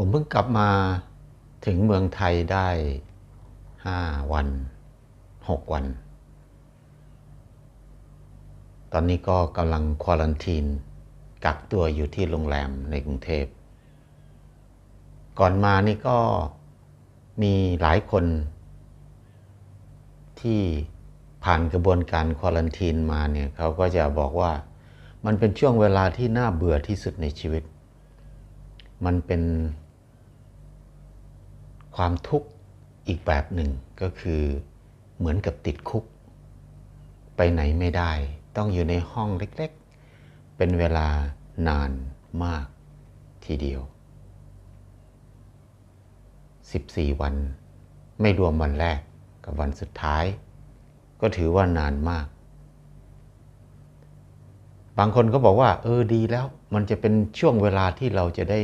ผมเพิ่งกลับมาถึงเมืองไทยได้ห้าวันหกวัน ตอนนี้ก็กำลังควอลันทีน กักตัวอยู่ที่โรงแรมในกรุงเทพ ก่อนมานี่ก็มีหลายคน ที่ผ่านกระบวนการควอลันทีนมาเนี่ยเขาก็จะบอกว่ามันเป็นช่วงเวลาที่น่าเบื่อที่สุดในชีวิต มันเป็น ความทุกข์อีกแบบหนึ่งก็คือเหมือนกับติดคุก ไปไหนไม่ได้ ต้องอยู่ในห้องเล็กๆ เป็นเวลานานมากทีเดียว 14 วัน ไม่รวมวันแรกกับวันสุดท้าย ก็ถือว่านานมาก บางคนก็บอกว่า เออดีแล้ว มันจะเป็นช่วงเวลาที่เราจะได้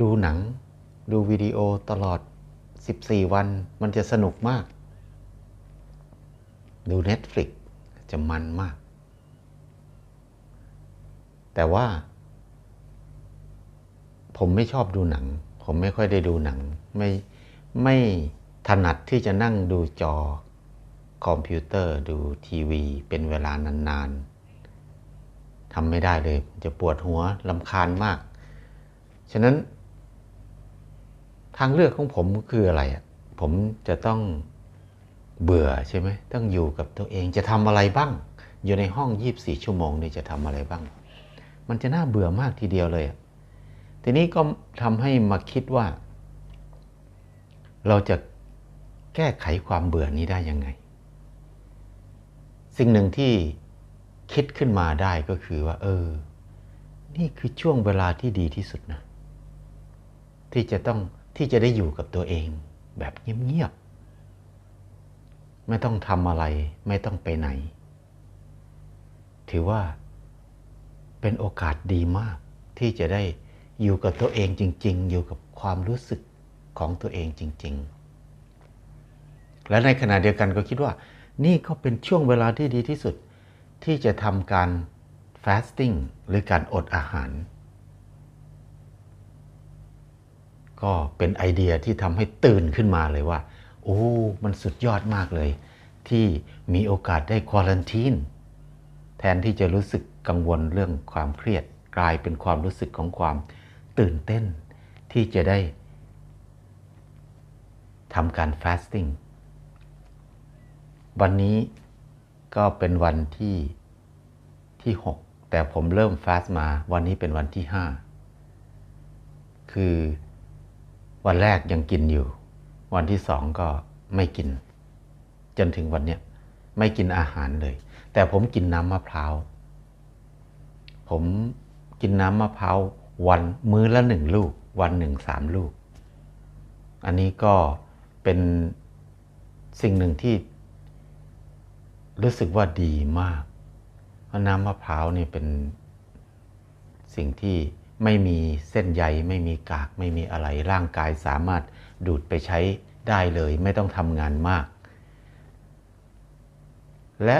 ดูหนัง ดูวิดีโอตลอด 14 วันมันจะสนุกมาก ดู Netflix จะมันมาก แต่ว่า ผมไม่ชอบดูหนัง ผมไม่ค่อยได้ดูหนัง ไม่ไม่ถนัดที่จะนั่งดูจอคอมพิวเตอร์ดูทีวีเป็นเวลานานๆทำไม่ได้เลย จะปวดหัวลำคาญมาก ฉะนั้น ทางเลือกของผมก็คืออะไร ผมจะต้องเบื่อใช่ไหมต้องอยู่กับตัวเองจะทำอะไรบ้าง อยู่ในห้อง 24 ชั่วโมงนี่จะทำอะไรบ้าง มันจะน่าเบื่อมากทีเดียวเลย ทีนี้ก็ทำให้มาคิดว่า เราจะแก้ไขความเบื่อนี้ได้ยังไง สิ่งหนึ่งที่คิดขึ้นมาได้ก็คือว่า เออ นี่คือช่วงเวลาที่ดีที่สุดนะ ที่จะต้อง ที่จะได้อยู่กับตัวเอง แบบเงียบๆไม่ต้องทำอะไร ไม่ต้องไปไหน ถือว่าเป็นโอกาสดีมากที่จะได้อยู่กับตัวเองจริง ๆ อยู่กับความรู้สึกของตัวเองจริง ๆ และในขณะเดียวกันก็คิดว่า นี่ก็เป็นช่วงเวลาที่ดีที่สุด ที่จะทำการ fasting หรือการอดอาหาร ก็เป็นไอเดียที่ทำให้ตื่นขึ้นมาเลยว่า โอ้ มันสุดยอดมากเลย ที่มีโอกาสได้ควอลันทีนแทนที่จะรู้สึกกังวลเรื่องความเครียด กลายเป็นความรู้สึกของความตื่นเต้น ที่จะได้ทำการฟาสติ้งวันนี้ก็เป็นวันที่ที่ 6 แต่ผมเริ่มฟาสมา วันนี้เป็นวันที่ 5 คือ วันแรกยังกินอยู่ วันที่สองก็ไม่กิน จนถึงวันเนี้ยไม่กินอาหารเลย แต่ผมกินน้ำมะพร้าว ผมกินน้ำมะพร้าววันมื้อละหนึ่งลูก วันหนึ่งสามลูก อันนี้ก็เป็นสิ่งหนึ่งที่ รู้สึกว่าดีมาก เพราะน้ำมะพร้าวนี่เป็นสิ่งที่ ไม่มีเส้นใยไม่มีกากไม่มีอะไรร่างกายสามารถดูดไปใช้ได้เลย ไม่ต้องทำงานมาก และ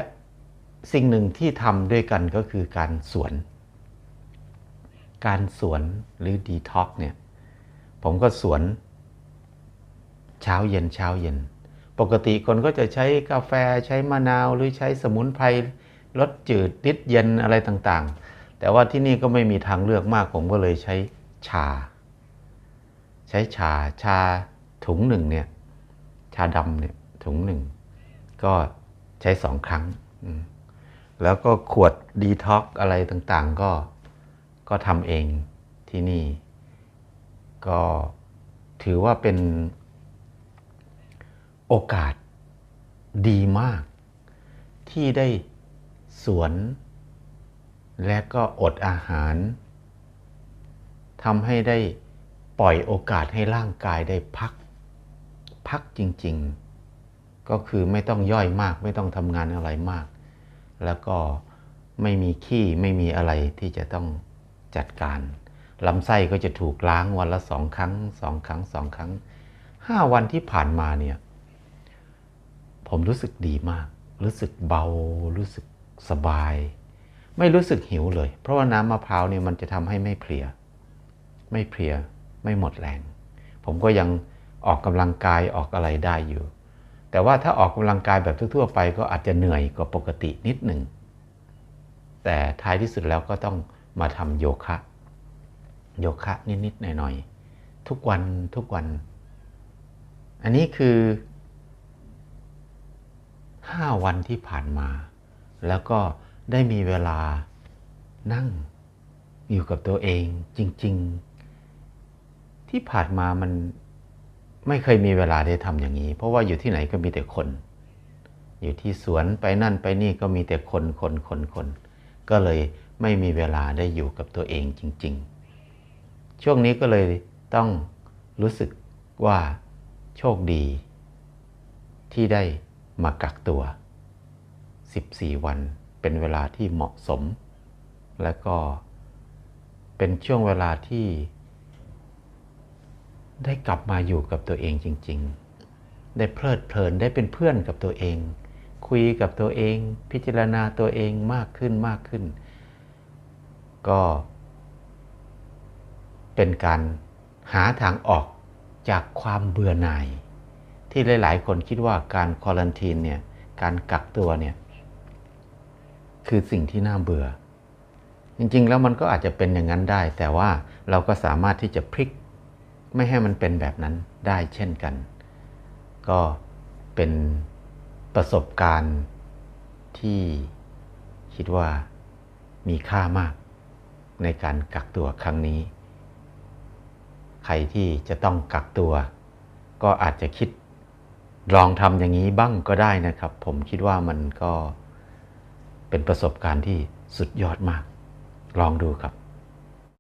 สิ่งหนึ่งที่ทำด้วยกันก็คือการสวน การสวนหรือดีท็อกเนี่ยผมก็สวนเช้าเย็นเช้าเย็น ปกติคนก็จะใช้กาแฟใช้มะนาวหรือใช้สมุนไพรรสจืดนิดเย็นอะไรต่างๆ แต่ว่าที่นี่ก็ไม่มีทางเลือกมากผมก็เลยใช้ชา ใช้ชาชาถุงหนึ่งเนี่ยชาดำเนี่ยถุงหนึ่งก็ใช้สองครั้ง แล้วก็ขวดดีท็อกอะไรต่างๆ ก็ก็ทำเองที่นี่ ก็ถือว่าเป็นโอกาสดีมากที่ได้สวน และก็อดอาหารทำให้ได้ปล่อยโอกาสให้ร่างกายได้พัก พักจริงๆ ก็คือไม่ต้องย่อยมากไม่ต้องทำงานอะไรมาก แล้วก็ไม่มีขี้ไม่มีอะไรที่จะต้องจัดการลำไส้ก็จะถูกล้างวันละสองครั้งสองครั้งสองครั้งห้าวันที่ผ่านมาเนี่ย ผมรู้สึกดีมาก รู้สึกเบา รู้สึกสบาย ไม่รู้สึกหิวเลย เพราะว่าน้ำมะพร้าวเนี่ยมันจะทำให้ไม่เพลีย ไม่เพลีย ไม่หมดแรง ผมก็ยังออกกำลังกายออกอะไรได้อยู่ แต่ว่าถ้าออกกำลังกายแบบทั่วๆไปก็อาจจะเหนื่อยกว่าปกตินิดหนึ่ง แต่ท้ายที่สุดแล้วก็ต้องมาทำโยคะ โยคะนิดๆหน่อยๆ ทุกวันทุกวัน อันนี้คือ 5 วันที่ผ่านมา แล้วก็ ได้มีเวลานั่งอยู่กับตัวเองจริง ๆ ที่ผ่านมามันไม่เคยมีเวลาได้ทำอย่างนี้ เพราะว่าอยู่ที่ไหนก็มีแต่คน อยู่ที่สวนไปนั่นไปนี่ก็มีแต่คนคนคนคนก็เลยไม่มีเวลาได้อยู่กับตัวเองจริง ๆ ช่วงนี้ก็เลยต้องรู้สึกว่าโชคดี ที่ได้มากักตัว 14 วัน เป็นเวลาที่เหมาะสม และก็เป็นช่วงเวลาที่ ได้กลับมาอยู่กับตัวเองจริง ๆ ได้เพลิดเพลินได้เป็นเพื่อนกับตัวเอง คุยกับตัวเอง พิจารณาตัวเองมากขึ้นมากขึ้น ก็ เป็นการหาทางออกจากความเบื่อหน่าย ที่หลาย ๆ คนคิดว่าการควอลันทีนเนี่ยการกักตัวเนี่ย คือสิ่งที่น่าเบื่อ จริงๆ แล้วมันก็อาจจะเป็นอย่างนั้นได้ แต่ว่าเราก็สามารถที่จะพลิก ไม่ให้มันเป็นแบบนั้นได้เช่นกัน ก็เป็นประสบการณ์ที่คิดว่ามีค่ามากในการกักตัวครั้งนี้ ใครที่จะต้องกักตัว ก็อาจจะคิดลองทำอย่างนี้บ้างก็ได้นะครับ ผมคิดว่ามันก็ เป็นประสบการณ์ที่สุดยอดมาก ลองดูครับ